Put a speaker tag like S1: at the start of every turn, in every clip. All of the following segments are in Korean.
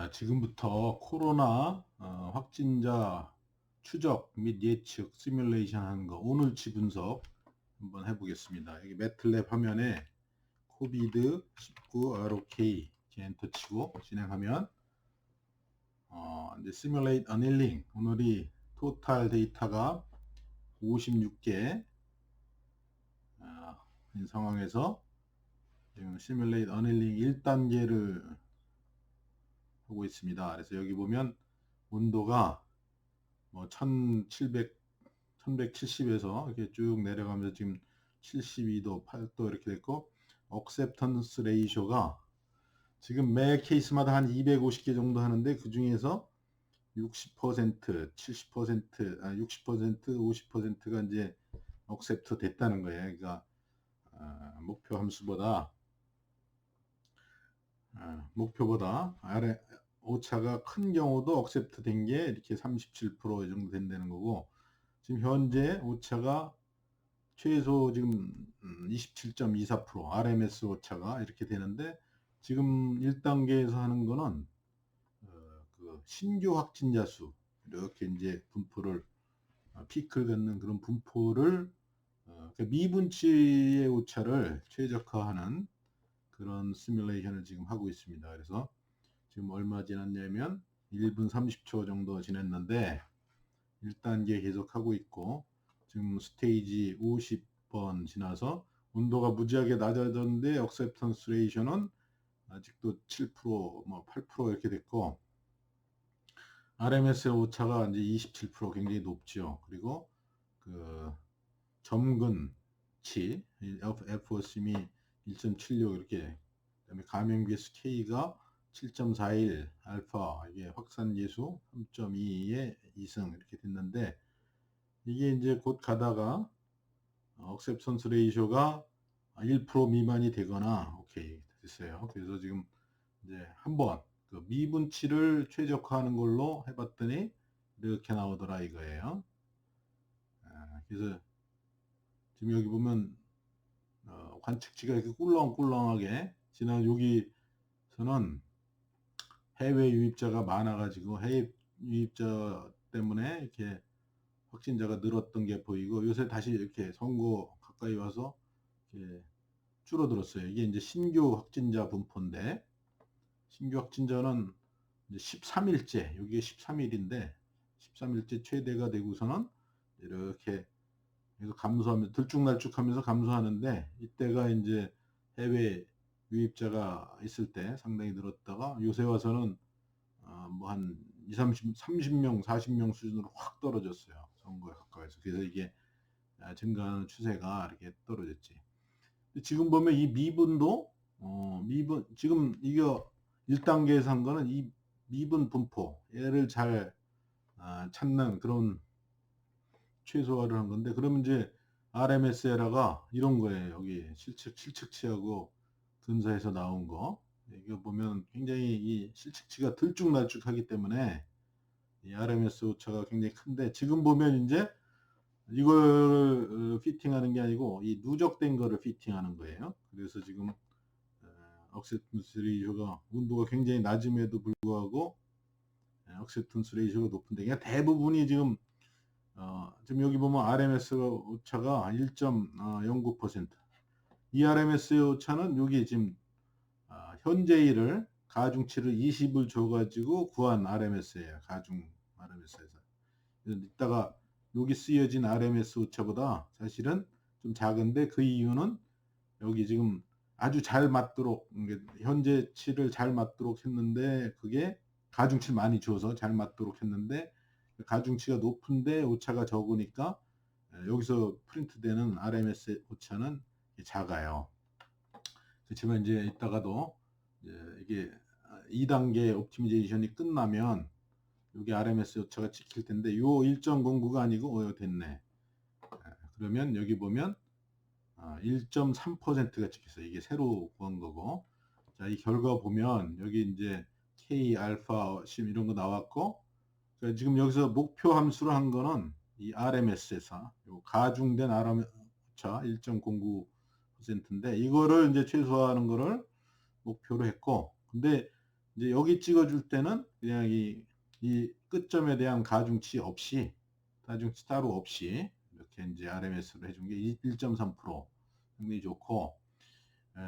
S1: 자, 지금부터 코로나 어, 확진자 추적 및 예측 시뮬레이션 하는 거. 오늘치 분석 한번 해보겠습니다. 여기 매틀랩 화면에 코비드 19 ROK 엔터 치고 진행하면 어, 이제 시뮬레이트 어닐링 오늘이 토탈 데이터가 56개. 어, 인 상황에서 지금 시뮬레이트 어닐링 1단계를 하고 있습니다. 그래서 여기 보면 온도가 뭐 1700, 1170에서 이렇게 쭉 내려가면서 지금 72도, 8도 이렇게 됐고, 억셉턴스 레이쇼가 지금 매 케이스마다 한 250개 정도 하는데 그 중에서 60%, 70%, 아, 60%, 50%가 이제 억셉트 됐다는 거예요. 그러니까 아, 목표 함수보다 아, 목표보다 아래 오차가 큰 경우도 억셉트 된 게 이렇게 37% 정도 된다는 거고 지금 현재 오차가 최소 지금 27.24% RMS 오차가 이렇게 되는데 지금 1단계에서 하는 거는 어, 그 신규 확진자 수 이렇게 이제 분포를 어, 피크를 갖는 그런 분포를 어, 그러니까 미분치의 오차를 최적화하는 그런 시뮬레이션을 지금 하고 있습니다. 그래서 지금 얼마 지났냐면 1분 30초 정도 지났는데 1단계 계속 하고 있고 지금 스테이지 50번 지나서 온도가 무지하게 낮아졌는데 억셉턴스 레이션은 아직도 7%, 뭐 8% 이렇게 됐고 RMS의 오차가 이제 27% 굉장히 높죠. 그리고 그 점근치 FOC이 1.76 이렇게 그다음에 감염계수 K가 7.41 알파 이게 확산 계수 3.2의 2승 이렇게 됐는데 이게 이제 곧 가다가 억셉선스 레이쇼가 1% 미만이 되거나 오케이 됐어요. 그래서 지금 이제 한번 그 미분치를 최적화하는 걸로 해봤더니 이렇게 나오더라 이거예요. 아, 그래서 지금 여기 보면 어, 관측치가 이렇게 꿀렁꿀렁하게 지난 여기서는 해외 유입자가 많아가지고 해외 유입자 때문에 이렇게 확진자가 늘었던 게 보이고 요새 다시 이렇게 선거 가까이 와서 이렇게 줄어들었어요. 이게 이제 신규 확진자 분포인데 신규 확진자는 이제 13일째 여기에 13일인데 13일째 최대가 되고서는 이렇게 그래서 감소하면서 들쭉날쭉하면서 감소하는데 이때가 이제 해외 유입자가 있을 때 상당히 늘었다가 요새 와서는 어, 뭐한 2, 30, 30명, 40명 수준으로 확 떨어졌어요. 선거에 가까이서. 그래서 이게 아, 증가하는 추세가 이렇게 떨어졌지. 지금 보면 이 미분도 어, 미분 지금 이거 1단계에서 한 거는 이 미분 분포 얘를 잘 아, 찾는 그런 최소화를 한 건데 그러면 이제 RMS 에라가 이런 거예요. 여기 실측 실측치하고 근사에서 나온 거 이거 보면 굉장히 이 실측치가 들쭉날쭉하기 때문에 이 RMS 오차가 굉장히 큰데 지금 보면 이제 이걸 어, 피팅하는 게 아니고 이 누적된 거를 피팅하는 거예요. 그래서 지금 억세턴스 레이쇼가 온도가 굉장히 낮음에도 불구하고 억세턴스 레이쇼가 높은데 그냥 대부분이 지금 어, 지금 여기 보면 RMS 오차가 1.09%. 이 RMS 오차는 여기 지금 어, 현재 일을 가중치를 20을 줘가지고 구한 RMS예요. 가중 RMS에서. 이따가 여기 쓰여진 RMS 오차보다 사실은 좀 작은데 그 이유는 여기 지금 아주 잘 맞도록 현재치를 잘 맞도록 했는데 그게 가중치를 많이 줘서 잘 맞도록 했는데 가중치가 높은데 오차가 적으니까 여기서 프린트되는 RMS 오차는 작아요. 그렇지만 이제 이따가도 이제 이게 2단계 옵티미제이션이 끝나면 여기 RMS 오차가 찍힐 텐데 요 1.09가 아니고 어 됐네. 그러면 여기 보면 1.3%가 찍혔어요. 이게 새로 구한 거고. 자, 이 결과 보면 여기 이제 K 알파 심 이런 거 나왔고 그러니까 지금 여기서 목표 함수로 한 거는 이 RMS에서 가중된 RMS 1.09% 인데 이거를 이제 최소화하는 거를 목표로 했고 근데 이제 여기 찍어줄 때는 그냥 이, 이 끝점에 대한 가중치 없이 가중치 따로 없이 이렇게 이제 RMS로 해준 게 1.3% 굉장히 좋고 에,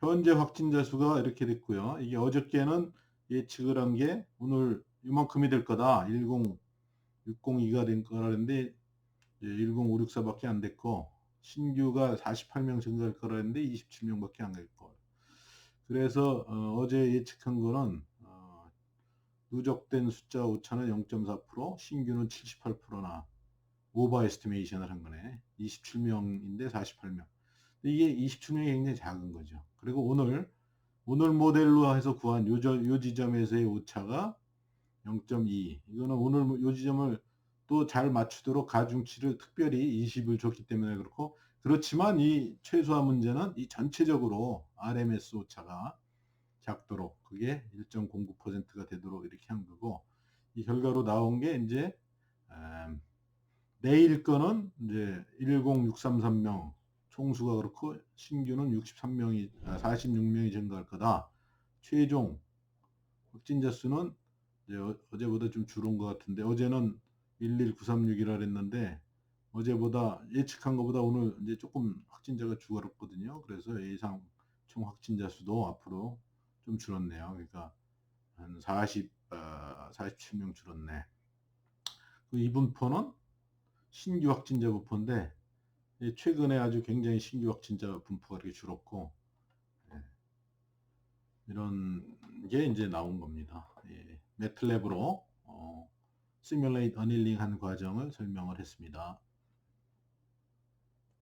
S1: 현재 확진자 수가 이렇게 됐고요. 이게 어저께는 예측을 한 게 오늘 이만큼이 될 거다. 10602가 된 거라는데 10564밖에 안 됐고 신규가 48명 증가할 거라는데 27명밖에 안 됐고 그래서 어, 제 예측한 거는 어, 누적된 숫자 오차는 0.4% 신규는 78%나 오버 에스티메이션을 한 거네. 27명인데 48명. 이게 27명이 굉장히 작은 거죠. 그리고 오늘 오늘 모델로 해서 구한 요, 저, 요 지점에서의 오차가 0.2 이거는 오늘 요 지점을 또 잘 맞추도록 가중치를 특별히 20을 줬기 때문에 그렇고 그렇지만 이 최소화 문제는 이 전체적으로 RMS 오차가 작도록 그게 1.09%가 되도록 이렇게 한 거고 이 결과로 나온 게 이제 음, 내일 거는 이제 10633명 총수가 그렇고 신규는 63명이 아, 46명이 증가할 거다. 최종 확진자 수는 어, 어제보다 좀 줄은 것 같은데 어제는 11936이라 그랬는데 어제보다 예측한 것보다 오늘 이제 조금 확진자가 줄었거든요. 그래서 예상 총 확진자 수도 앞으로 좀 줄었네요. 그러니까 한 40, 어, 47명 줄었네. 그 이분포는 신규 확진자 분포인데 최근에 아주 굉장히 신규 확진자 분포가 이렇게 줄었고 예. 이런 게 이제 나온 겁니다. 예. 매틀랩으로 어, 시뮬레이트 어닐링 한 과정을 설명을 했습니다.